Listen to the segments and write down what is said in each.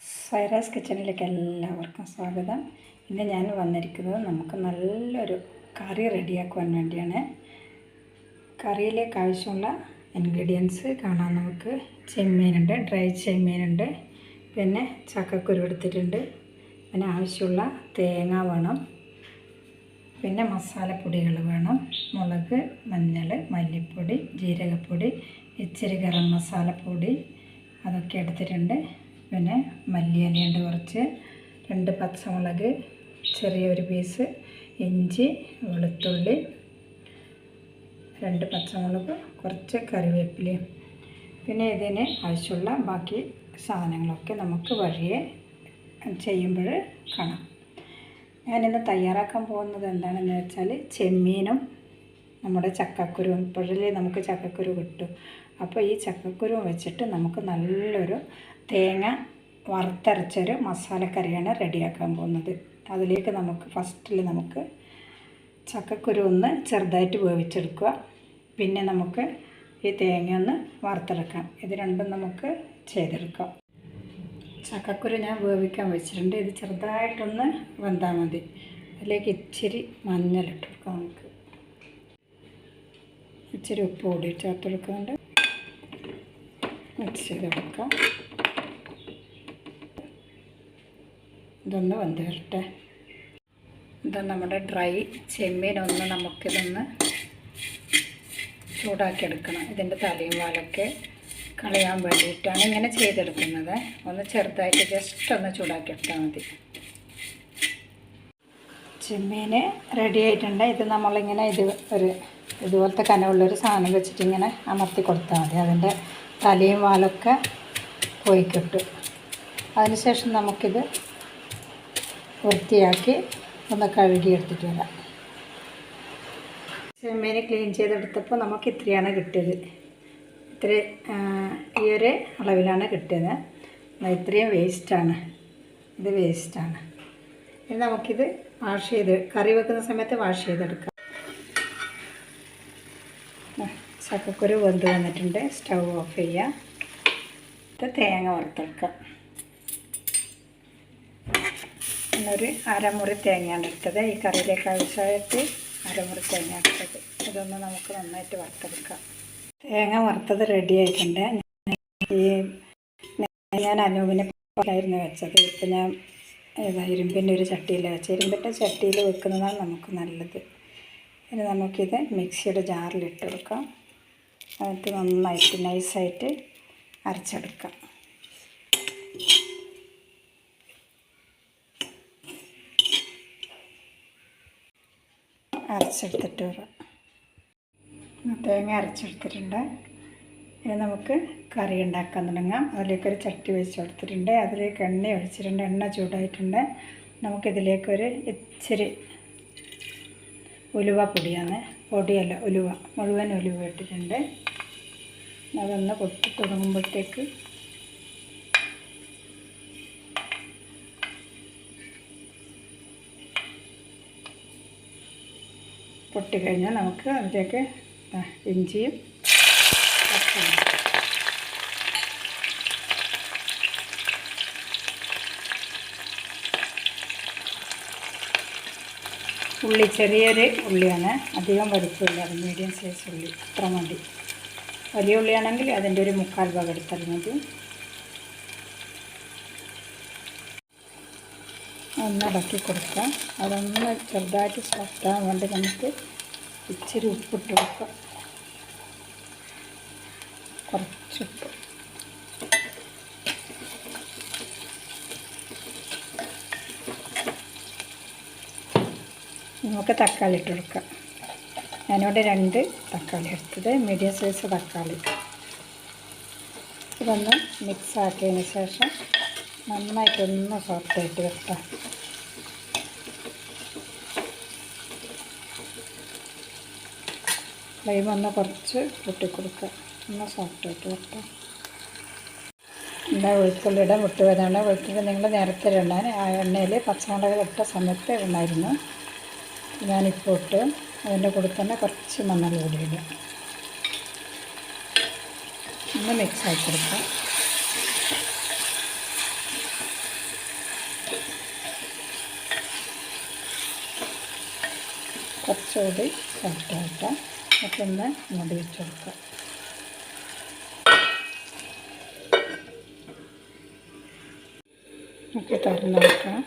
സൈറാസ് കിച്ചണിലേക്ക് എല്ലാവർക്കും സ്വാഗതം. ഇന്ന് ഞാൻ വന്നിരിക്കുന്നത് നമുക്ക് നല്ലൊരു കറി റെഡിയാക്കുവാൻ വേണ്ടിയാണ്. കറിയിലേക്ക് ആവശ്യമുള്ള ഇൻഗ്രീഡിയൻസ് കാണാം നമുക്ക്. ചെമ്മീനുണ്ട് ഡ്രൈ ചെമ്മീനുണ്ട് പിന്നെ ചക്കക്കുരു എടുത്തിട്ടുണ്ട് പിന്നെ ആവശ്യമുള്ള തേങ്ങ വേണം പിന്നെ മസാലപ്പൊടികൾ വേണം മുളക് മഞ്ഞൾ മല്ലിപ്പൊടി ജീരകപ്പൊടി ഇച്ചിരി ഗരം മസാലപ്പൊടി അതൊക്കെ എടുത്തിട്ടുണ്ട്. പിന്നെ മല്ലിയിലയുണ്ട് കുറച്ച് രണ്ട് പച്ചമുളക് ചെറിയൊരു പീസ് ഇഞ്ചി വെളുത്തുള്ളി രണ്ട് പച്ചമുളക് കുറച്ച് കറിവേപ്പിലയും പിന്നെ ഇതിന് ആവശ്യമുള്ള ബാക്കി സാധനങ്ങളൊക്കെ നമുക്ക് വഴിയെ ചെയ്യുമ്പോൾ കാണാം. ഞാനിന്ന് തയ്യാറാക്കാൻ പോകുന്നത് എന്താണെന്ന് വെച്ചാൽ ചെമ്മീനും നമ്മുടെ ചക്കക്കുരു ഇപ്പോഴല്ലേ നമുക്ക് ചക്കക്കുരു കിട്ടും. അപ്പോൾ ഈ ചക്കക്കുരുവും വെച്ചിട്ട് നമുക്ക് നല്ലൊരു തേങ്ങ വറുത്തരച്ചൊരു മസാലക്കറിയാണ് റെഡിയാക്കാൻ പോകുന്നത്. അതിലേക്ക് നമുക്ക് ഫസ്റ്റിൽ നമുക്ക് ചക്കക്കുരു ഒന്ന് ചെറുതായിട്ട് വേവിച്ചെടുക്കുക. പിന്നെ നമുക്ക് ഈ തേങ്ങ ഒന്ന് വറുത്തെടുക്കാം. ഇത് രണ്ടും നമുക്ക് ചെയ്തെടുക്കാം. ചക്കക്കുരു ഞാൻ വേവിക്കാൻ വെച്ചിട്ടുണ്ട്. ഇത് ചെറുതായിട്ടൊന്ന് വെന്താൽ മതി. അതിലേക്ക് ഇച്ചിരി മഞ്ഞളിട്ട് കൊടുക്കാം നമുക്ക്. ഇച്ചിരി ഉപ്പ് കൂടി ചേർത്ത് കൊടുക്കുന്നുണ്ട് മിക്സ് ചെയ്ത് ഇതൊന്ന് വെന്ത് വരട്ടെ ഇത് നമ്മുടെ ഡ്രൈ ചെമ്മീനൊന്ന് നമുക്കിതൊന്ന് ചൂടാക്കി എടുക്കണം ഇതിന്റെ തലയും വാലൊക്കെ കളയാൻ വേണ്ടിയിട്ടാണ് ഇങ്ങനെ ചെയ്തെടുക്കുന്നത്. ഒന്ന് ചെറുതായിട്ട് ജസ്റ്റ് ഒന്ന് ചൂടാക്കി എടുത്താൽ മതി. ചെമ്മീൻ റെഡി ആയിട്ടുണ്ട്. ഇത് നമ്മളിങ്ങനെ ഇത് ഒരു ഇതുപോലത്തെ കനമുള്ളൊരു സാധനം വെച്ചിട്ട് ഇങ്ങനെ അമർത്തി കൊടുത്താൽ മതി. അതിന്റെ തലയും വാലൊക്കെ പോയി കിട്ടും അതിനുശേഷം നമുക്കിത് വൃത്തിയാക്കി ഒന്ന് കഴുകി എടുത്തിട്ട് വരാം. ചെമ്മീൻ ക്ലീൻ ചെയ്തെടുത്തപ്പോൾ നമുക്ക് ഇത്രയാണ് കിട്ടിയത്. ഇത്ര ഈ ഒരു അളവിലാണ് കിട്ടിയത്. ഇത്രയും വേസ്റ്റാണ്. ഇത് വേസ്റ്റാണ്. ഇനി നമുക്കിത് വാഷ് ചെയ്ത് കറി വെക്കുന്ന സമയത്ത് വാഷ് ചെയ്തെടുക്കാം. ചക്കക്കുരു വെന്ത് വന്നിട്ടുണ്ട്. സ്റ്റൗ ഓഫ് ചെയ്യുക ഇത് തേങ്ങ വറുത്തെടുക്കാം. ഒരു അരമുറി തേങ്ങയാണ് എടുത്തത്. ഈ കറിയിലേക്ക് ആവശ്യമായിട്ട് അരമുറി തേങ്ങ എടുത്തത്. ഇതൊന്ന് നമുക്ക് നന്നായിട്ട് വറുത്തെടുക്കാം. തേങ്ങ വറുത്തത് റെഡി ആയിട്ടുണ്ട്. ഈ ഞാൻ അനൂപിനെ ആയിരുന്നു വെച്ചത്. ഇപ്പം ഞാൻ ഏതാ ഇരുമ്പിന്റെ ഒരു ചട്ടിയിൽ വെച്ച് ഇരുമ്പിന്റെ ചട്ടിയിൽ വെക്കുന്നതാണ് നമുക്ക് നല്ലത്. ഇനി നമുക്കിത് മിക്സിയുടെ ജാറിലിട്ട് കൊടുക്കാം. എന്നിട്ട് നന്നായിട്ട് നൈസായിട്ട് അരച്ചെടുക്കാം. അരച്ചെടുത്തിട്ട് വരാം. തേങ്ങ അരച്ചെടുത്തിട്ടുണ്ട്. ഇനി നമുക്ക് കറി ഉണ്ടാക്കാൻ തുടങ്ങാം. അതിലേക്കൊരു ചട്ടി വെച്ച് കൊടുത്തിട്ടുണ്ട്. അതിലേക്ക് എണ്ണ ഒഴിച്ചിട്ടുണ്ട്. എണ്ണ ചൂടായിട്ടുണ്ട്. നമുക്കിതിലേക്കൊരു ഇച്ചിരി ഉലുവ പൊടിയാണ് പൊടിയല്ല ഉലുവ മുഴുവൻ ഉലുവ ഇട്ടിട്ടുണ്ട്. അതൊന്ന് പൊട്ടി തുടങ്ങുമ്പോഴത്തേക്ക് പൊട്ടിക്കഴിഞ്ഞാൽ നമുക്ക് അതിലേക്ക് ഇഞ്ചിയും പച്ചമുളകും ഉള്ളി ചെറിയൊരു ഉള്ളിയാണ്. അധികം വലിപ്പമില്ല അത് മീഡിയം സൈസ് ഉള്ളി. അത്ര മതി. വലിയ ഉള്ളിയാണെങ്കിൽ അതിന്റെ ഒരു മുക്കാൽ ഭാഗം എടുത്താൽ മതി. ഒന്ന് ഇളക്കി കൊടുക്കാം അതൊന്ന് ചെറുതായിട്ട് സോഫ്റ്റാകാൻ വേണ്ടി നമുക്ക് ഇച്ചിരി ഉപ്പിട്ട് കൊടുക്കാം. കുറച്ചുപ്പ് നമുക്ക് തക്കാളി ഇട്ട് കൊടുക്കാം. ഞാനിവിടെ രണ്ട് തക്കാളി എടുത്തത്. മീഡിയം സൈസ് തക്കാളി ഇതൊന്ന് മിക്സ് ആക്കിയതിന് ശേഷം നന്നായിട്ടൊന്ന് സോഫ്റ്റായിട്ട് വെക്കാം. ഫ്ലെയിം ഒന്ന് കുറച്ച് പൊട്ടിക്കൊടുക്കുക. ഒന്ന് സോഫ്റ്റായിട്ട് വെക്കാം. എന്താ വെളുത്തുള്ളിയുടെ മുട്ട് വരാണ് വെളുത്തുള്ളി നിങ്ങൾ നേരത്തെ ഇടണം ആ എണ്ണയിൽ പച്ചമുളക് ഇട്ട സമയത്ത് ഇടണമായിരുന്നു. ഞാനിപ്പോൾ ഇട്ട് അതിന്റെ കൂടെ തന്നെ കുറച്ച് മഞ്ഞൾ കൂടി ഇടും ഒന്ന് മിക്സ് ആക്കി കൊടുക്കാം കുറച്ചുകൂടി സോഫ്റ്റ് ആക്കാം അപ്പോൾ ഒന്ന് മൂടി വെച്ച് കൊടുക്കാം നമുക്ക് തുറന്നു നോക്കാം.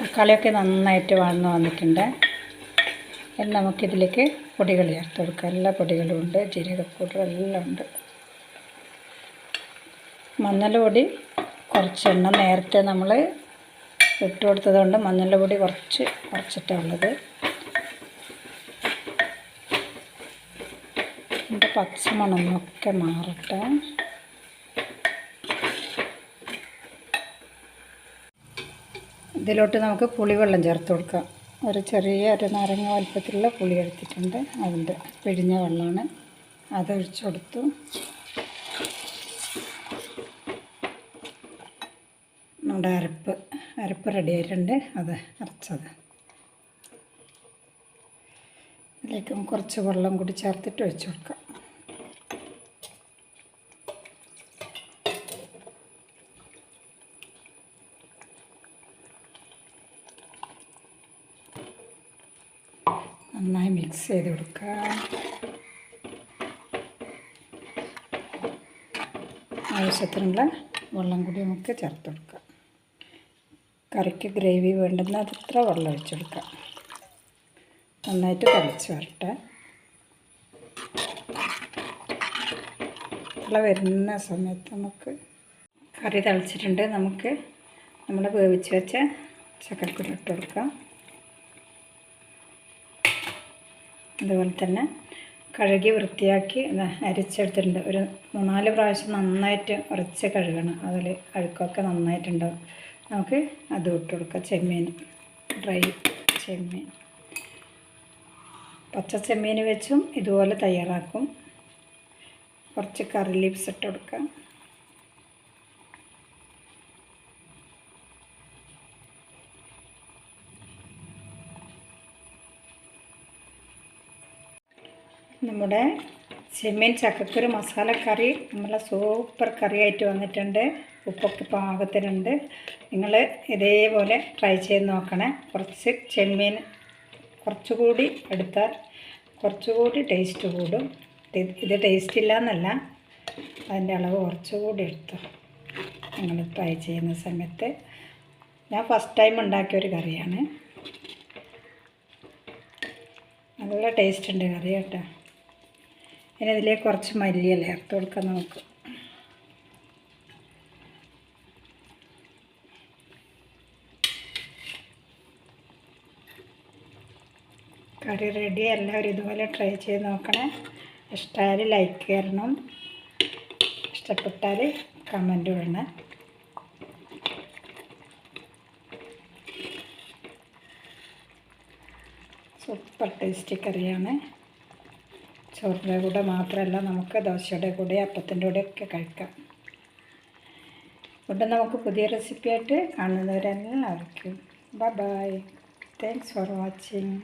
തക്കാളിയൊക്കെ നന്നായിട്ട് വളർന്ന് വന്നിട്ടുണ്ട്. ഇനി നമുക്കിതിലേക്ക് പൊടികൾ ചേർത്ത് കൊടുക്കാം. എല്ലാ പൊടികളും ഉണ്ട്. ജീരകപ്പൊടി എല്ലാം ഉണ്ട്. മഞ്ഞൾപൊടി കുറച്ച് എണ്ണ നേരത്തെ നമ്മൾ ഇട്ട് കൊടുത്തതുകൊണ്ട് കൊണ്ട് മഞ്ഞൾപൊടി കുറച്ച് കുറച്ചിട്ടുള്ളത് എന്റെ പച്ചമണമൊക്കെ മാറട്ടെ. ഇതിലോട്ട് നമുക്ക് പുളിവെള്ളം ചേർത്ത് കൊടുക്കാം. ഒരു ചെറിയ ഒരു നാരങ്ങ വലുപ്പത്തിലുള്ള പുളി എടുത്തിട്ടുണ്ട്. അതിന്റെ പിഴിഞ്ഞ വെള്ളമാണ്. അത് ഒഴിച്ചു കൊടുത്തു. നമ്മുടെ അരപ്പ് അരപ്പ് റെഡി ആയിട്ടുണ്ട്. അത് അരച്ചത്. ഇതിലേക്ക് കുറച്ച് വെള്ളം കൂടി ചേർത്തിട്ട് ഒഴിച്ചു കൊടുക്കാം. നന്നായി മിക്സ് ചെയ്ത് കൊടുക്കുക. ആവശ്യത്തിനുള്ള വെള്ളം കൂടി നമുക്ക് ചേർത്ത് കൊടുക്കുക കറിക്ക് ഗ്രേവി വേണ്ടുന്ന അതിത്ര വെള്ളം ഒഴിച്ച് കൊടുക്കാം. നന്നായിട്ട് തിളച്ച് വരട്ടെ. തിള വരുന്ന സമയത്ത് നമുക്ക് കറി തിളച്ചിട്ടുണ്ട്. നമുക്ക് നമ്മൾ വേവിച്ച് വെച്ച ചക്കരക്കുരു ഇട്ട് കൊടുക്കാം. അതുപോലെ തന്നെ കഴുകി വൃത്തിയാക്കി അരിച്ചെടുത്തിട്ടുണ്ട്. ഒരു മൂന്നാൽ പ്രാവശ്യം നന്നായിട്ട് ഉറച്ച് കഴുകണം. അതിൽ അഴുക്കൊക്കെ നന്നായിട്ടുണ്ടാവും. നമുക്ക് അത് ഇട്ട് കൊടുക്കാം. ചെമ്മീൻ ഡ്രൈ ചെമ്മീൻ. പച്ച ചെമ്മീൻ വെച്ചും ഇതുപോലെ തയ്യാറാക്കും. കുറച്ച് കറി ലീവ്സ് ഇട്ട് കൊടുക്കാം. നമ്മുടെ ചെമ്മീൻ ചക്കക്കുരു മസാലക്കറി നമ്മളെ സൂപ്പർ കറിയായിട്ട് വന്നിട്ടുണ്ട്. ഉപ്പൊക്കെ പാകത്തിനുണ്ട്. നിങ്ങൾ ഇതേപോലെ ട്രൈ ചെയ്ത് നോക്കണേ. കുറച്ച് ചെമ്മീൻ കുറച്ചുകൂടി എടുത്താൽ കുറച്ചുകൂടി ടേസ്റ്റ് കൂടും. ഇത് ടേസ്റ്റ് ഇല്ല എന്നല്ല അതിന്റെ അളവ് കുറച്ചുകൂടി എടുത്തു. നിങ്ങൾ ട്രൈ ചെയ്യുന്ന സമയത്ത്. ഞാൻ ഫസ്റ്റ് ടൈം ഉണ്ടാക്കിയ ഒരു കറിയാണ്. നല്ല ടേസ്റ്റ് ഉണ്ട് കറി കേട്ടോ. ഇനി ഇതിലേക്ക് കുറച്ച് മല്ലിയില ചേർത്ത് കൊടുക്കാം നമുക്ക്. കറി റെഡി എല്ലാവരും ഇതുപോലെ ട്രൈ ചെയ്ത് നോക്കണേ. ഇഷ്ടമായാൽ ലൈക്ക് ചെയ്യണം. ഇഷ്ടപ്പെട്ടാൽ കമന്റ് ഇടണം. സൂപ്പർ ടേസ്റ്റി കറിയാണ്. ചോറിന്റെ കൂടെ മാത്രമല്ല നമുക്ക് ദോശയുടെ കൂടെ അപ്പത്തിന്റെ കൂടെ ഒക്കെ കഴിക്കാം. ഫുഡ് നമുക്ക് പുതിയ റെസിപ്പി ആയിട്ട് കാണുന്നവരെല്ലാവർക്കും. Bye bye thanks for watching